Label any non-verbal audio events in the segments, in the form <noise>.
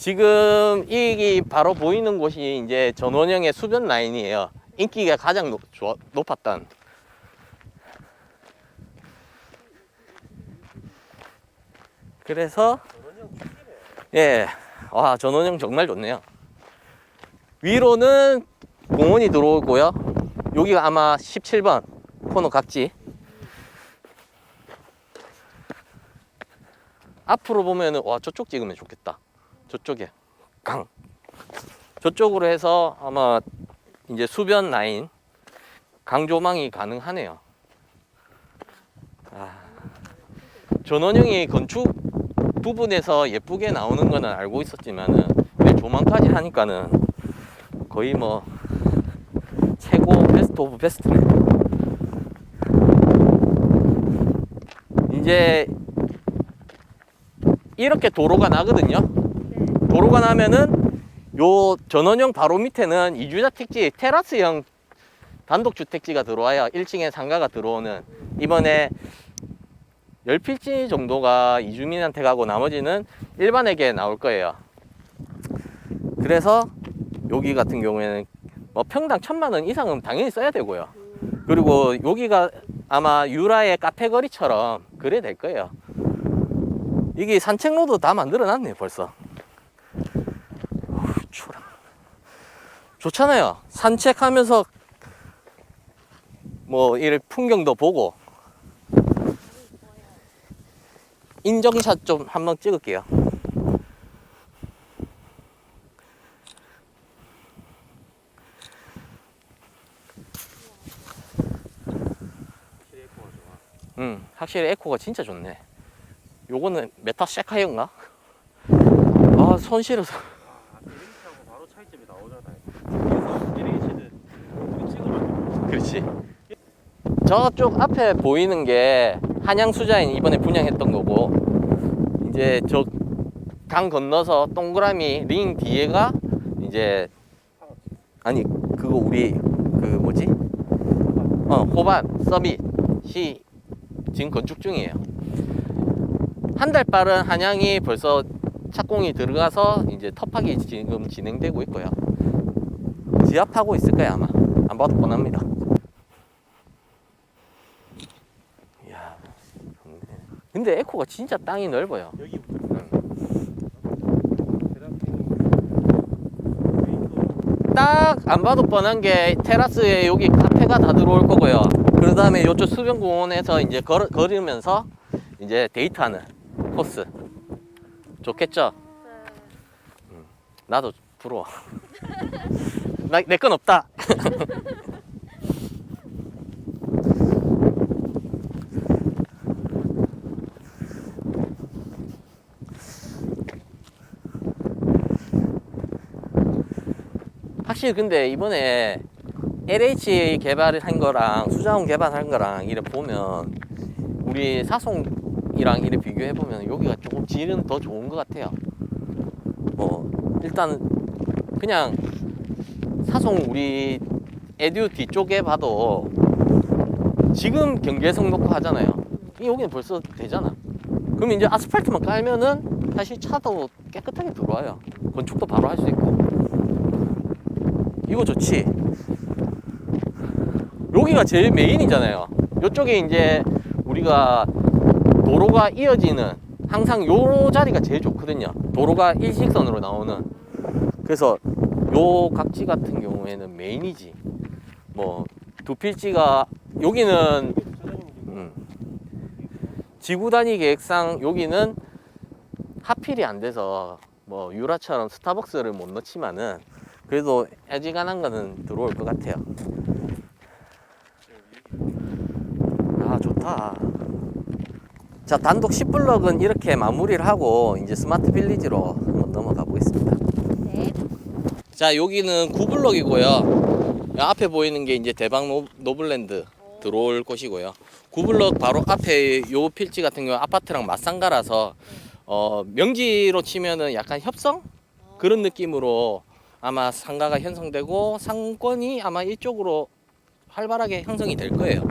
지금 이 바로 보이는 곳이 이제 전원형의 수변 라인이에요. 인기가 가장 높, 좋아- 높았던. 그래서 예, 와 전원형 정말 좋네요. 위로는 공원이 들어오고요. 여기가 아마 17번 코너 각지. 앞으로 보면은 와 저쪽 찍으면 좋겠다. 저쪽에 강. 저쪽으로 해서 아마 이제 수변 라인 강조망이 가능하네요. 아, 전원형이 건축 부분에서 예쁘게 나오는 거는 알고 있었지만은 왜 조망까지 하니까는 거의 뭐 최고 베스트 오브 베스트네. 이제 이렇게 도로가 나거든요. 도로가 나면은 요 전원형 바로 밑에는 이주자 택지 테라스형 단독 주택지가 들어와요. 1층에 상가가 들어오는 이번에 10필지 정도가 이주민한테 가고 나머지는 일반에게 나올 거예요. 그래서 여기 같은 경우에는 뭐 평당 천만 원 이상은 당연히 써야 되고요. 그리고 여기가 아마 유라의 카페 거리처럼 그래 될 거예요. 이게 산책로도 다 만들어 놨네 벌써. 어휴, 추워. 좋잖아요. 산책하면서 뭐 이런 풍경도 보고 인정샷 좀 한번 찍을게요. 음, 확실히 에코가 진짜 좋네. 요거는 메타 세카이인가? 아, 손 시려서. 하고 바로 차이점이 나오잖아요. 이리기치는 우리 찍으면 그렇지. 저쪽 앞에 보이는 게 한양 수자인 이번에 분양했던 거고, 이제 저 강 건너서 동그라미 링 뒤에가 이제 아니 그거 우리 그 뭐지? 어 호반 서밋이 지금 건축 중이에요. 한 달 빠른 한양이 벌써 착공이 들어가서 이제 터파기 지금 진행되고 있고요. 지압하고 있을 거야 아마. 안 봐도 뻔합니다. 이야, 좋네. 근데 에코가 진짜 땅이 넓어요. 여기부터 응. 대략 딱안 봐도 뻔한 게 테라스에 여기 카페가 다 들어올 거고요. 그 다음에 이쪽 수변공원에서 이제 걸, 걸으면서 이제 데이트하는 코스. 좋겠죠? 나도 부러워. <laughs> 내건 없다. <laughs> 확실히 근데 이번에 LH 개발을 한 거랑 수자원 개발한 거랑 이래 보면 우리 사송이랑 이래 비교해 보면 여기가 조금 질은 더 좋은 것 같아요. 뭐 일단 그냥 사송 우리 에듀 뒤쪽에 봐도 지금 경계성 놓고 하잖아요. 이 여기는 벌써 되잖아. 그럼 이제 아스팔트만 깔면은 사실 차도 깨끗하게 들어와요. 건축도 바로 할 수 있고. 이거 좋지. 여기가 제일 메인이잖아요. 이쪽에 이제 우리가 도로가 이어지는 항상 요 자리가 제일 좋거든요. 도로가 일직선으로 나오는. 그래서 요 각지 같은 경우에는 메인이지. 뭐 두 필지가 여기는 음, 지구 단위 계획상 여기는 하필이 안 돼서 뭐 유라처럼 스타벅스를 못 넣지만은 그래도 애지간한 거는 들어올 것 같아요. 아 좋다. 자 단독 10블럭은 이렇게 마무리를 하고 이제 스마트 빌리지로 한번 넘어가 보겠습니다. 네. 자 여기는 9블럭이고요. 앞에 보이는 게 이제 노, 노블랜드 들어올 곳이고요. 9블럭 바로 앞에 요 필지 같은 경우 아파트랑 맞상가라서 어, 명지로 치면은 약간 협성 그런 느낌으로 아마 상가가 형성되고 상권이 아마 이쪽으로 활발하게 형성이 될 거예요.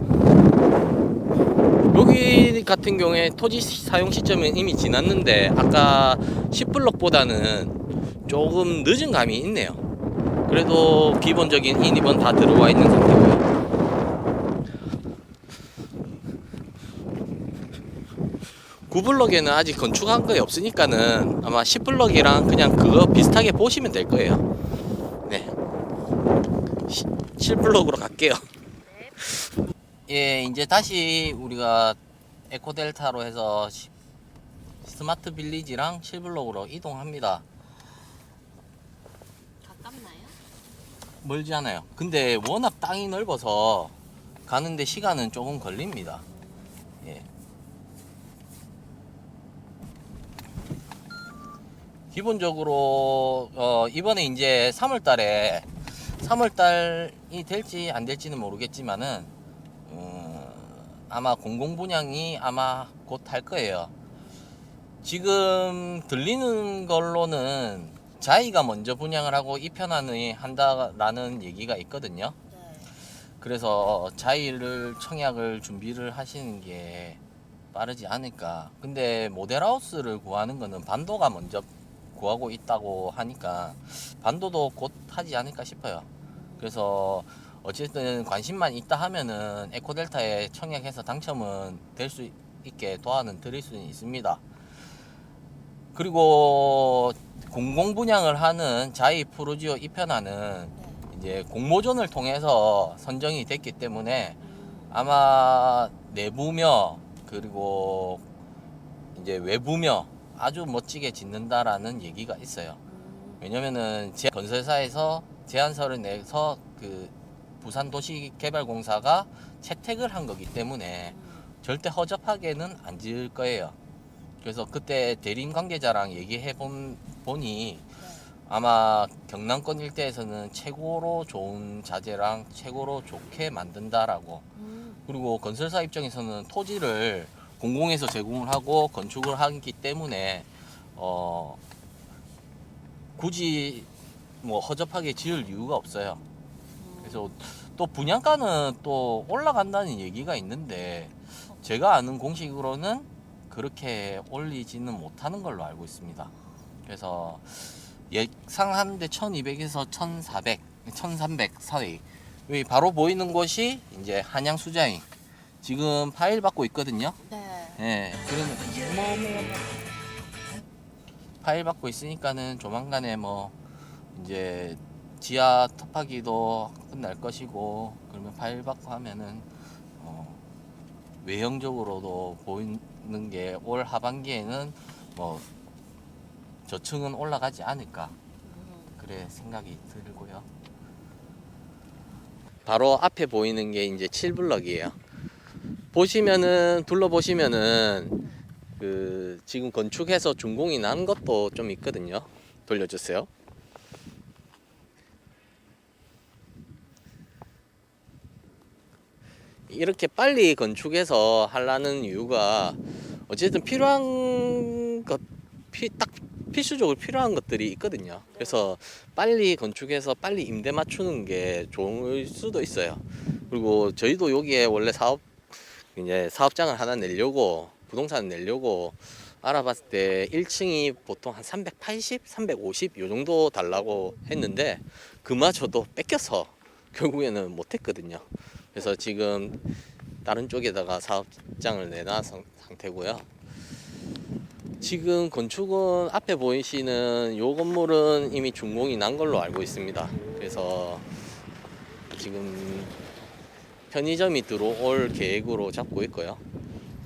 여기 같은 경우에 토지 시- 사용 시점은 이미 지났는데 아까 10블럭보다는 조금 늦은 감이 있네요. 그래도 기본적인 1, 2번 다 들어와 있는 상태고요. 구블럭에는 아직 건축한 거 없으니까는 아마 10블럭이랑 그냥 그거 비슷하게 보시면 될 거예요. 네. 7블럭으로 갈게요. 예, 이제 다시 우리가 에코델타로 해서 시- 스마트 빌리지랑 7블럭으로 이동합니다. 가깝나요? 멀지 않아요. 근데 워낙 땅이 넓어서 가는데 시간은 조금 걸립니다. 예. 기본적으로 어, 이번에 이제 3월 달에 3월 달 이 될지 안 될지는 모르겠지만은 어, 아마 공공 분양이 아마 곧 할 거예요. 지금 들리는 걸로는 자이가 먼저 분양을 하고 이편안이 한다라는 얘기가 있거든요. 네. 그래서 자이를 청약을 준비를 하시는 게 빠르지 않을까. 근데 모델하우스를 구하는 거는 반도가 먼저 구하고 있다고 하니까 반도도 곧 하지 않을까 싶어요. 그래서 어쨌든 관심만 있다 하면은 에코델타에 청약해서 당첨은 될 수 있게 도와는 드릴 수는 있습니다. 그리고 공공 분양을 하는 자이 프로지오 이편안은 네. 이제 공모전을 통해서 선정이 됐기 때문에 음, 아마 내부며 그리고 이제 외부며 아주 멋지게 짓는다라는 얘기가 있어요. 음, 왜냐면은 제 건설사에서 제안서를 내서 그 부산도시개발공사가 채택을 한 거기 때문에 음, 절대 허접하게는 안 지을 거예요. 그래서 그때 대림 관계자랑 얘기해 본 보니 네. 아마 경남권 일대에서는 최고로 좋은 자재랑 최고로 좋게 만든다라고 음, 그리고 건설사 입장에서는 토지를 공공에서 제공을 하고 건축을 하기 때문에 어 굳이 뭐 허접하게 지을 이유가 없어요. 음. 그래서 또 분양가는 또 올라간다는 얘기가 있는데 제가 아는 공식으로는 그렇게 올리지는 못하는 걸로 알고 있습니다. 그래서 예상하는데 1200에서 1400, 1300 사이. 여기 바로 보이는 곳이 이제 한양 수자인. 지금 파일 받고 있거든요. 네. 예. 뭐 파일 받고 있으니까는 조만간에 뭐 이제 지하 톱하기도 끝날 것이고 그러면 파일 받고 하면은 어, 외형적으로도 보이는 게 올 하반기에는 뭐 저층은 올라가지 않을까 음, 그래 생각이 들고요. 바로 앞에 보이는 게 이제 7블럭이에요. 보시면은 둘러보시면은 그 지금 건축해서 준공이 난 것도 좀 있거든요. 돌려주세요. 이렇게 빨리 건축해서 하려는 이유가 어쨌든 필요한 것, 피, 딱 필수적으로 필요한 것들이 있거든요. 그래서 빨리 건축해서 빨리 임대 맞추는 게 좋을 수도 있어요. 그리고 저희도 여기에 원래 사업 이제 사업장을 하나 내려고 부동산을 내려고 알아봤을 때 1층이 보통 한 380, 350 요 정도 달라고 했는데 그마저도 뺏겨서 <laughs> 결국에는 못했거든요. 그래서 지금 다른 쪽에다가 사업장을 상- 상태고요. 지금 건축은 앞에 보이시는 요 건물은 이미 준공이 난 걸로 알고 있습니다. 그래서 지금 편의점이 들어올 계획으로 잡고 있고요.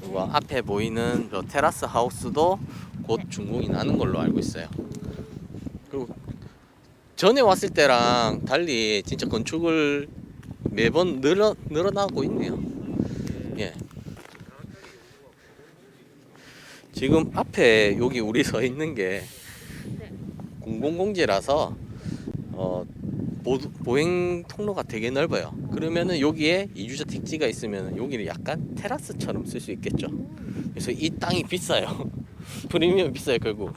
그리고 앞에 보이는 저 테라스 하우스도 곧 준공이 나는 걸로 알고 있어요. 그리고 전에 왔을 때랑 달리 진짜 건축을 매번 늘어 늘어나고 있네요. 예. 지금 앞에 여기 우리 서 있는 게 공공공지라서 어 보, 보행 통로가 되게 넓어요. 그러면은 여기에 이주자 택지가 있으면 여기를 약간 테라스처럼 쓸 수 있겠죠. 그래서 이 땅이 비싸요. <laughs> 프리미엄 비싸요 결국.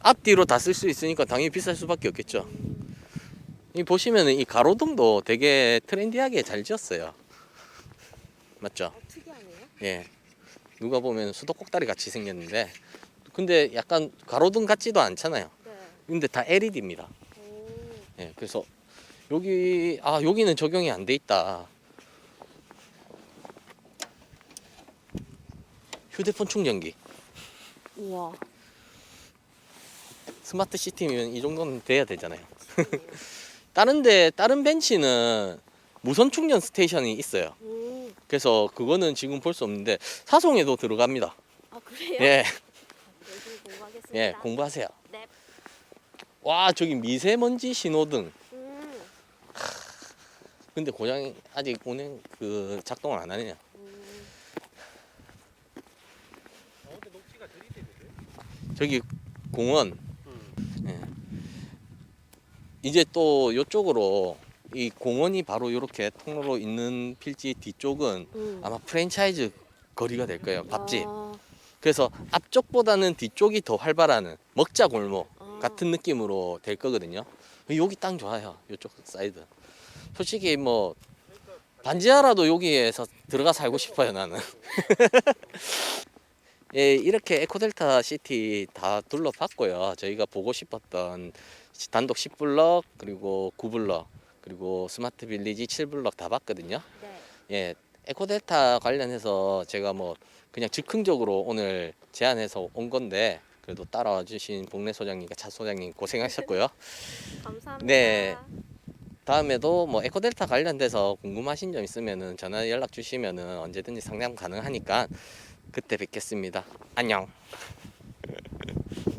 앞뒤로 다 쓸 수 있으니까 당연히 비쌀 수밖에 없겠죠. 이 보시면은 이 가로등도 되게 트렌디하게 잘 지었어요. 맞죠? 어, 특이하네요. 예. 누가 보면 수도꼭다리 같이 생겼는데 근데 약간 가로등 같지도 않잖아요. 네. 근데 다 LED입니다. 오. 예, 그래서 여기 아 여기는 적용이 안 돼 있다. 휴대폰 충전기. 우와. 스마트 시티면 이 정도는 돼야 되잖아요. <laughs> 다른데 다른 벤치는 무선 충전 스테이션이 있어요. 음. 그래서 그거는 지금 볼 수 없는데 사송에도 들어갑니다. 아 그래요? 예, 열심히 공부하겠습니다. 예, 공부하세요. 네. 와 저기 미세먼지 신호등. 음. 근데 고장이 아직 운행 그 작동을 안 하네요. 음. 저기 공원. 이제 또 이쪽으로 이 공원이 바로 이렇게 통로로 있는 필지 뒤쪽은 음. 아마 프랜차이즈 거리가 될 거예요. 밥집. 아, 그래서 앞쪽보다는 뒤쪽이 더 활발한 먹자 골목 아. 같은 느낌으로 될 거거든요. 여기 땅 좋아요. 이쪽 사이드. 솔직히 뭐 반지하라도 여기에서 들어가 살고 싶어요 나는. <laughs> 예, 이렇게 에코델타 시티 다 둘러봤고요. 저희가 보고 싶었던 단독 10블럭 그리고 9블럭 그리고 스마트 빌리지 7블럭 다 봤거든요. 네. 예, 에코델타 관련해서 제가 뭐 그냥 즉흥적으로 오늘 제안해서 온 건데 그래도 따라와 주신 복내 소장님과 차 소장님 고생하셨고요. <laughs> 감사합니다. 네. 다음에도 뭐 에코델타 관련돼서 궁금하신 점 있으면은 전화 연락 주시면은 언제든지 상담 가능하니까 그때 뵙겠습니다. 안녕. <laughs>